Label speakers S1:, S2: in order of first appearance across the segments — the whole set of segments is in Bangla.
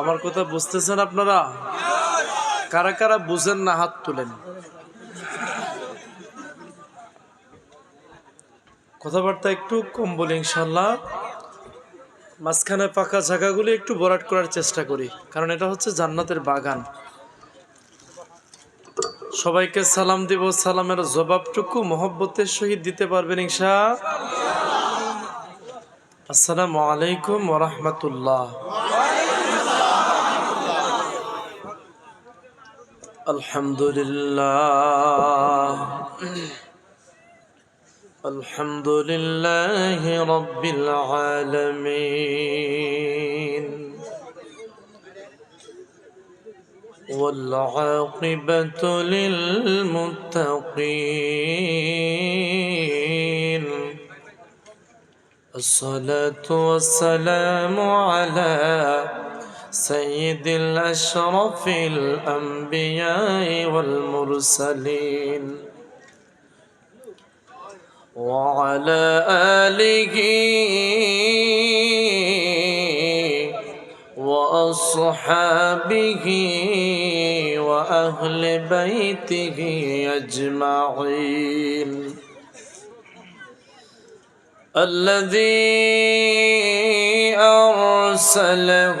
S1: আমার কথা বুঝতেছেন আপনারা? কারা কারা বুঝেন না হাত তুলেন? কথাবার্তা একটু কম বলি ইনশাল্লাহ মাঝখানে পাকা জায়গাগুলি একটু বরাট করার চেষ্টা করি, কারণ এটা হচ্ছে জান্নাতের বাগান। সবাইকে সালাম দিব, সালামের জবাবটুকু মহব্বতের সহিত দিতে পারবেন ইনশা আসসালামু আলাইকুম ওরহমতুল্লাহ الحمد لله الحمد لله رب العالمين. والعاقبة للمتقين. الصلاة والسلام على سيد الأشرف الأنبياء والمرسلين وعلى آله وأصحابه وأهل بيته أجمعين. الذي أرسله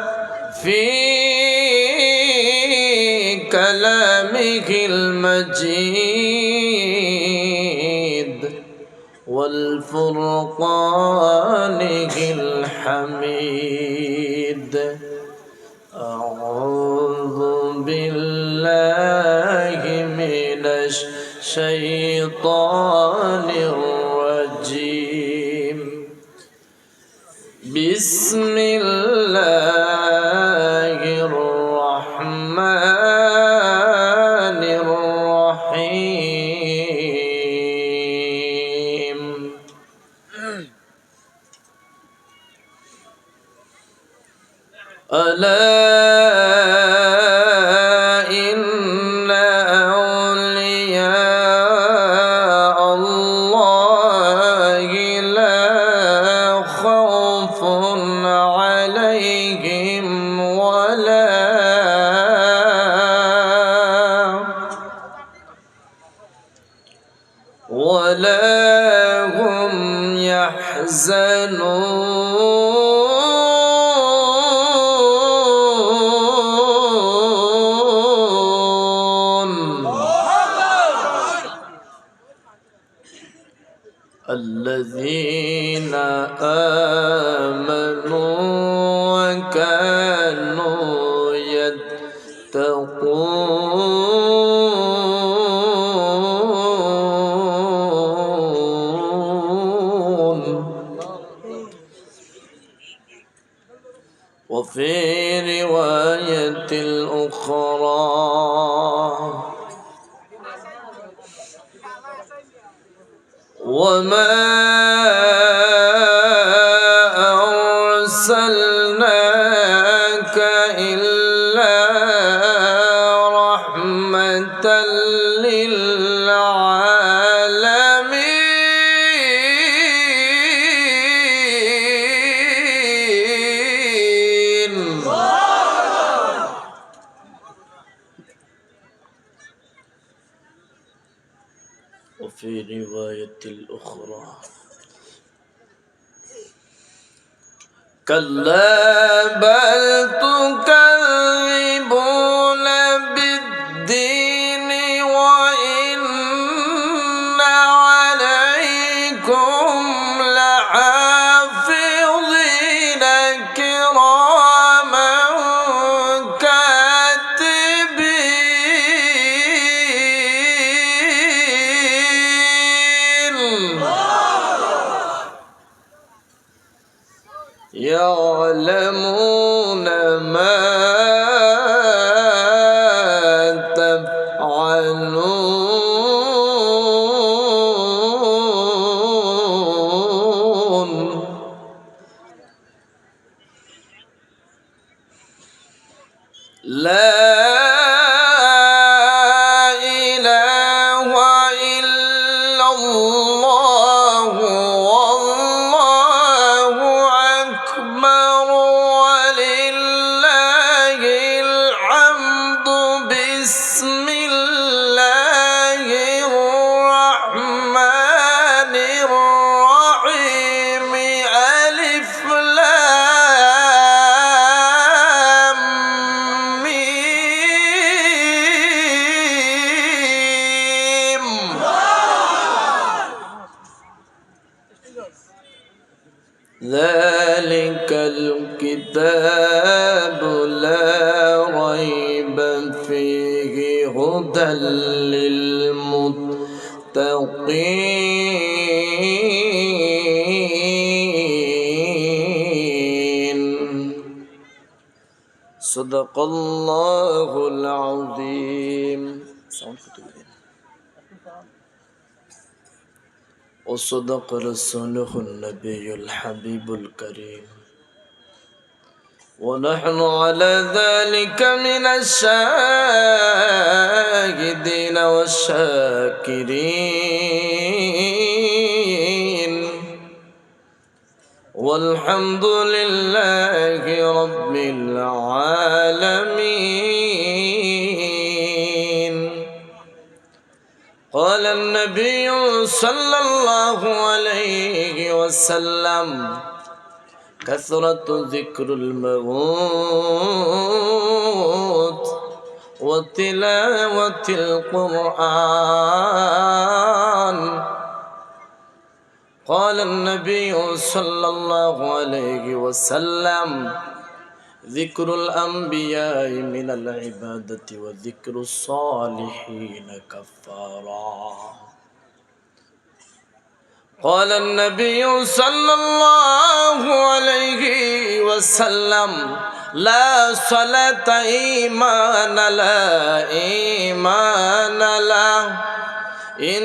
S1: كلامه المجيد والفرقان الحميد. أعوذ بالله من الشيطان ألا إن أولياء الله لا خوف عليهم ولا ولا هم يحزنون في رواية الأخرى. كلا بل تكذبون لا صدق الله العظيم وصدق رسوله النبي الحبيب الكريم ونحن على ذلك من الشاهدين والشاكرين والحمد لله رب العالمين. قال النبي صلى الله عليه وسلم كثرة ذكر الموت وتلاوة القرآن. قال النبي صلى الله عليه وسلم ذكر الأنبياء من العبادة وذكر الصالحين كفارا قال النبي صلى الله عليه وسلم لا صلاة إيمان لا إيمان لا إن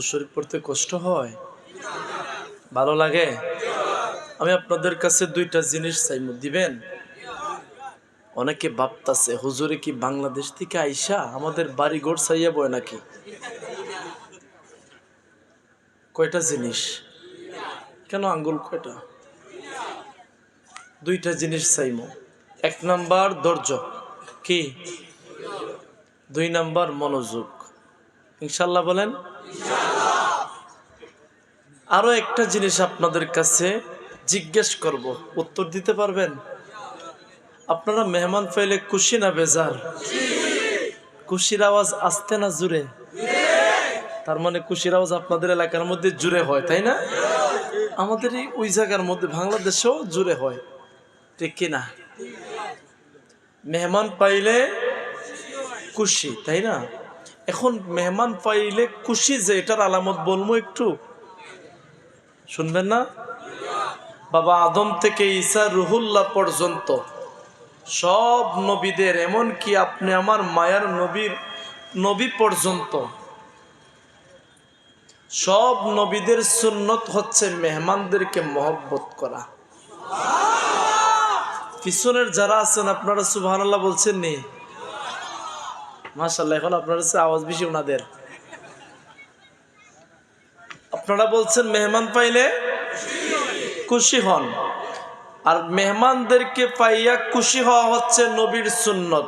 S2: দুরূদ শরীফ পড়তে কষ্ট হয়? ভালো লাগে? আমি আপনাদের কাছে দুইটা জিনিস চাইব দিবেন? অনেকে ভাবতাছে, হুজুরে কি বাংলাদেশ থেকে আইসা আমাদের বাড়ি ঘর চাইয়া বয় নাকি? কয়টা জিনিস? কেন আঙ্গুল কয়টা? দুইটা জিনিস চাইম। এক নাম্বার ধৈর্য। কি? দুই নাম্বার মনোযোগ। ইনশাল্লাহ বলেন আরও একটা জিনিস আপনাদের কাছে জিজ্ঞেস করব। উত্তর দিতে পারবেন? আপনারা মেহমান ফাইলে খুশি না বেজার? খুশির আওয়াজ আসতে না জুড়ে? তার মানে খুশির আওয়াজ আপনাদের এলাকার মধ্যে জুড়ে হয়, তাই না? আমাদের এই ওই জায়গার মধ্যে বাংলাদেশেও জুড়ে হয়, ঠিক কিনা মেহমান পাইলে খুশি, তাই না? এখন মেহমান পাইলে খুশি যে এটার আলামত বলব একটু। শুনবেন না? বাবা আদম থেকে ঈসা রুহুল্লাহ পর্যন্ত সব নবীদের এমন কি আপনি আমার মায়ার নবীর নবী পর্যন্ত সব নবীদের সুন্নত হচ্ছে মেহমানদেরকে মহব্বত করা। পিছনের যারা আছেন আপনারা সুবহানাল্লাহ বলছেন নি মাশাল্লাহ এখন আপনার কাছে আওয়াজ বেশি ওনাদের। আপনারা বলছেন, মেহমান পাইলে খুশি হন। আর মেহমানদেরকে পাইয়া খুশি হওয়া হচ্ছে নবীর সুন্নত।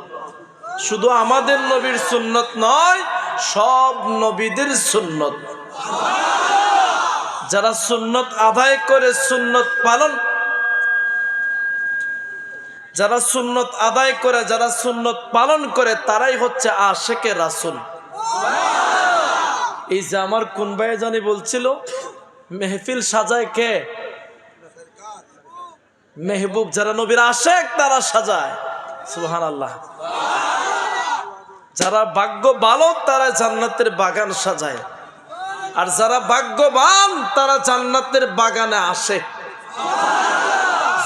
S2: শুধু আমাদের নবীর সুন্নত নয়, সব নবীদের সুন্নত। যারা সুন্নত আদায় করে সুন্নত পালন যারা সুন্নত আদায় করে, যারা সুন্নত পালন করে, তারাই হচ্ছে আশেকে রাসুল। এই যে আমার কোন ভাই জানি বলছিল, মেহফিল সাজায় কে? মেহবুব, যারা নবীর আশেক, তারা সাজায়। সুহান আল্লাহ যারা ভাগ্য ভালো তারা জান্নাতের বাগান সাজায়। আর যারা ভাগ্যবান, তারা জান্নাতের বাগানে আসে।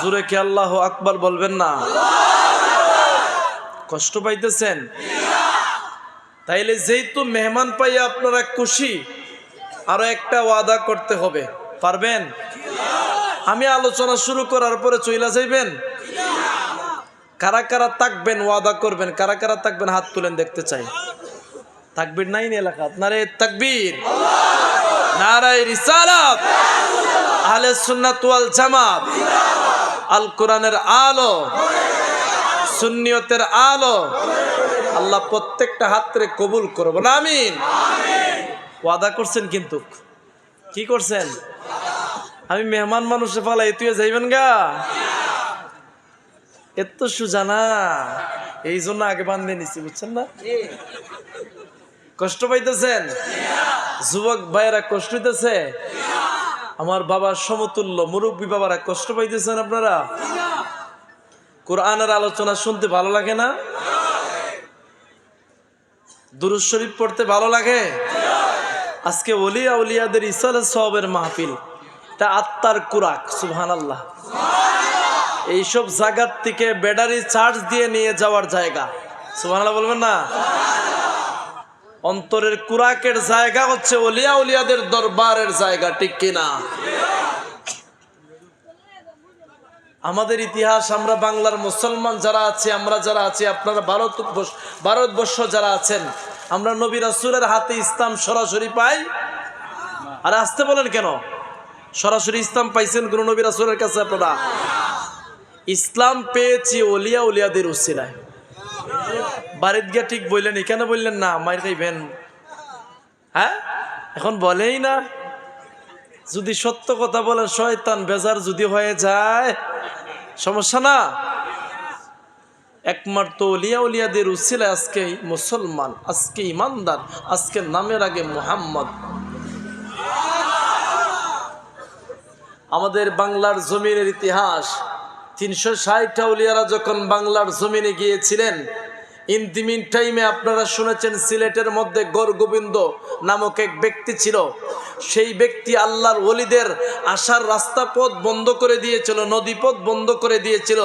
S2: জুরে কি আল্লাহ আকবার বলবেন না? কষ্ট পাইতেছেন? তাইলে যেহেতু মেহমান পাইয়া আপনারা খুশি, আরও একটা ওয়াদা করতে হবে। পারবেন? আমি আলোচনা শুরু করার পরে চইলা যাইবেন? কারা কারা থাকবেন, ওয়াদা করবেন? কারা কারা থাকবেন, হাত তুলেন দেখতে চাই। তাকবীর নাই এলাকা? নারে তাকবীর। নারায় রিসালাত। আহলে সুন্নাত ওয়াল জামাত। আল কোরআনের আলো, সুন্নিয়তের আলো, আল্লাহ প্রত্যেকটা হাতরে কবুল করব না আমিন। ওয়াদা করছেন কিন্তু। কি করছেন? আমি মেহমান মানুষে ফালাই তুই যাইবেন গা? এত সুজা না। এই জন্য আগে বান্ধে নিছি, বুঝছেন না? কষ্ট পাইতেছেন? যুবক ভাইয়েরা কষ্ট হইতেছে? আমার বাবার সমতুল্য মুরব্বী বাবারা কষ্ট পাইতেছেন আপনারা? কোরআনের আলোচনা শুনতে ভালো লাগে না? দুরুজ শরীফ পড়তে ভালো লাগে? আজকে অলিয়া উলিয়াদের ইসালে সবের মাহফিল। তা আত্মার কুরাক সুবহান আল্লাহ এইসব জায়গার থেকে ব্যাটারি চার্জ দিয়ে নিয়ে যাওয়ার জায়গা। সুবহান আল্লাহ বলবেন না? অন্তরের কুরাকের জায়গা হচ্ছে অলিয়া উলিয়াদের দরবারের জায়গা, ঠিক কিনা? আমাদের ইতিহাস, আমরা বাংলার মুসলমান যারা আছে, আমরা যারা আছি, আপনারা ভারত ভারতবর্ষ যারা আছেন, আমরা নবী রাসুলের হাতে ইসলাম সরাসরি পাই? আর আসতে বলেন কেন? সরাসরি ইসলাম পাইছেন কোন নবী রাসুলের কাছে আপনারা? ইসলাম পেয়েছি অলিয়া উলিয়াদের উসিলায়। বাড়িত গিয়া ঠিক বললেন কেন বললেন না? মায়ের খাইবেন হ্যাঁ? এখন বলেই না। যদি সত্য কথা বলেন শয়তান, বেজার যদি হয়ে যায়, সমস্যা না? একমাত্র অলিয়া উলিয়াদের উসিলে আজকে মুসলমান, আজকে ইমানদার, আজকে নামের আগে মুহাম্মদ। আমাদের বাংলার জমিনের ইতিহাস, তিনশো ষাটটা উলিয়ারা যখন বাংলার জমিনে গিয়েছিলেন ইন্তিমিন টাইমে আপনারা শুনেছেন সিলেটের মধ্যে গর গোবিন্দ নামক এক ব্যক্তি ছিল। সেই ব্যক্তি আল্লাহর ওলিদের আসার রাস্তা পথ বন্ধ করে দিয়েছিল, নদী পথ বন্ধ করে দিয়েছিল।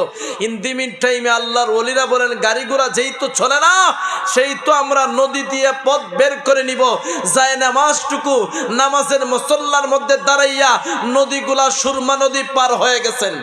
S2: ইন্দিমিন টাইমে আল্লাহর ওলিরা বলেন গাড়ি ঘোড়া যেই তো চলে না, সেই তো আমরা নদী দিয়ে পথ বের করে নিব। যায় নামাজটুকু, নামাজের মুসল্লার মধ্যে দাঁড়াইয়া নদীগুলা সুরমা নদী পার হয়ে গেছেন।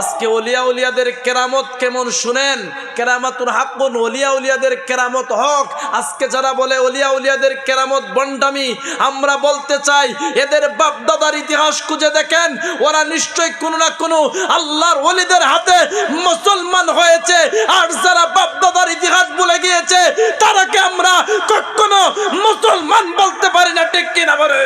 S2: আজকে অলিয়া উলিয়াদের কেরামত কেমন শুনেন? কেরামাতুর হাকুন অলিয়া উলিয়াদের কেরামত হক। আজকে যারা বলে অলিয়া উলিয়াদের কেরামত বন্ডামি, আমরা বলতে চাই, এদের বাপদাদার ইতিহাস খুঁজে দেখেন। ওরা নিশ্চয়ই কোনো না কোনো আল্লাহর অলিদের হাতে মুসলমান হয়েছে। আর যারা বাপদাদার ইতিহাস ভুলে গিয়েছে তারাকে আমরা কখনো মুসলমান বলতে পারি না? ঠিক কিনা বলে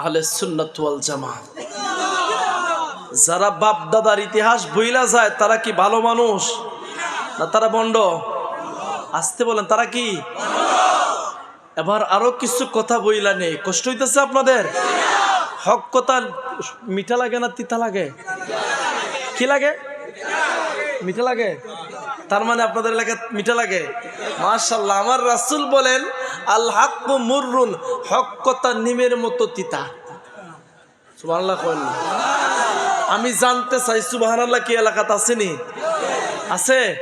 S2: আহলে সুন্নাত ওয়াল জামাত। যারা বাপ দাদার ইতিহাস বইলা যায়, তারা কি ভালো মানুষ? না তারা বন্ড? আসতে বলেন, তারা কি? এবার আরও কিছু কথা বইলা নেই। কষ্ট হইতেছে আপনাদের? হক কথা মিঠা লাগে না তিতা লাগে? কি লাগে? মিঠা লাগে? তার মানে আপনাদের এলাকায় মিঠা লাগে? মাশাল্লাহ, আমার রাসুল বলেন আল মুররুন, হক কথা নিমের মতো তিতা। আমি জানতে চাই, সুবহানাল্লাহ কি এলাকাত আসেনি আছে?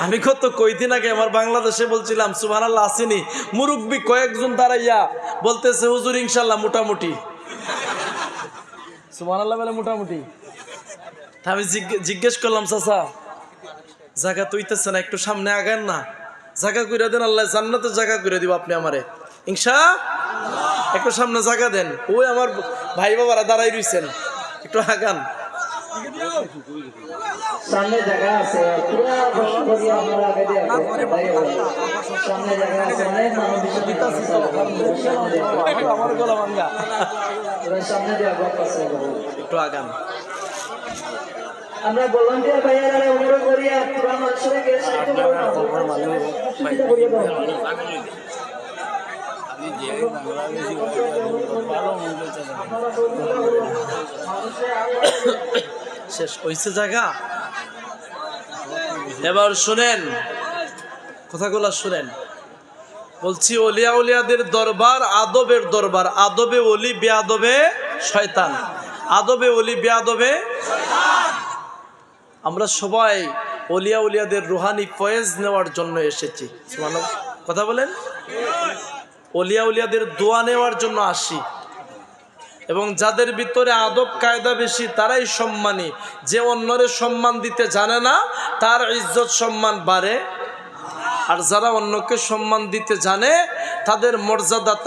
S2: আমি কত কয়দিন আগে আমার বাংলাদেশে বলছিলাম, সুবহানাল্লাহ আসেনি মুরব্বী কয়েকজন দাঁড়াইয়া বলতেছে, হুজুর ইনশাল্লাহ মোটামুটি। সুবহানাল্লাহ বলে মোটামুটি। আমি জিজ্ঞে- জিজ্ঞেস করলাম, চাচা, জায়গা তুইতেছে না, একটু সামনে আগান না। জায়গা করে দেন আল্লাহ জান্নাতে জাগা করে দিব আপনি আমারে। ইনশা একটু সামনে জাগা দেন। ওই আমার ভাই বাবারা দাঁড়াই রইছেন। একটু আগান।
S3: সামনে জায়গা আছে। পুরা বসে করি আমরা আগে দিয়ে সামনে জায়গা আছে। অনেক মানুষ
S2: আমার গলা ভাঙ্গা
S3: সামনে দিয়ে গল্প আছে
S2: একটু আগান।
S3: আমরা ভলান্টিয়ার ভাইয়ারা অনুরোধ করি আর পুরা মানুষের
S2: শেষ হয়েছে জায়গা? এবার শুনেন, কথাগুলো শুনেন। বলছি, অলিয়া উলিয়াদের দরবার, আদবের দরবার। আদবে অলি, বেআদবে শয়তান। আদবে অলি, বেআদবে আমরা সবাই অলিয়া উলিয়াদের রুহানি ফয়েজ নেওয়ার জন্য এসেছি। কথা বলেন? অলিয়া উলিয়াদের দোয়া নেওয়ার জন্য আসি। এবং যাদের ভিতরে আদব, কায়দা বেশি, তারাই সম্মানী। যে অন্যরে সম্মান দিতে জানে না, তার ইজ্জত সম্মান বাড়ে। আর যারা অন্যকে সম্মান দিতে জানে, তাদের মর্যাদা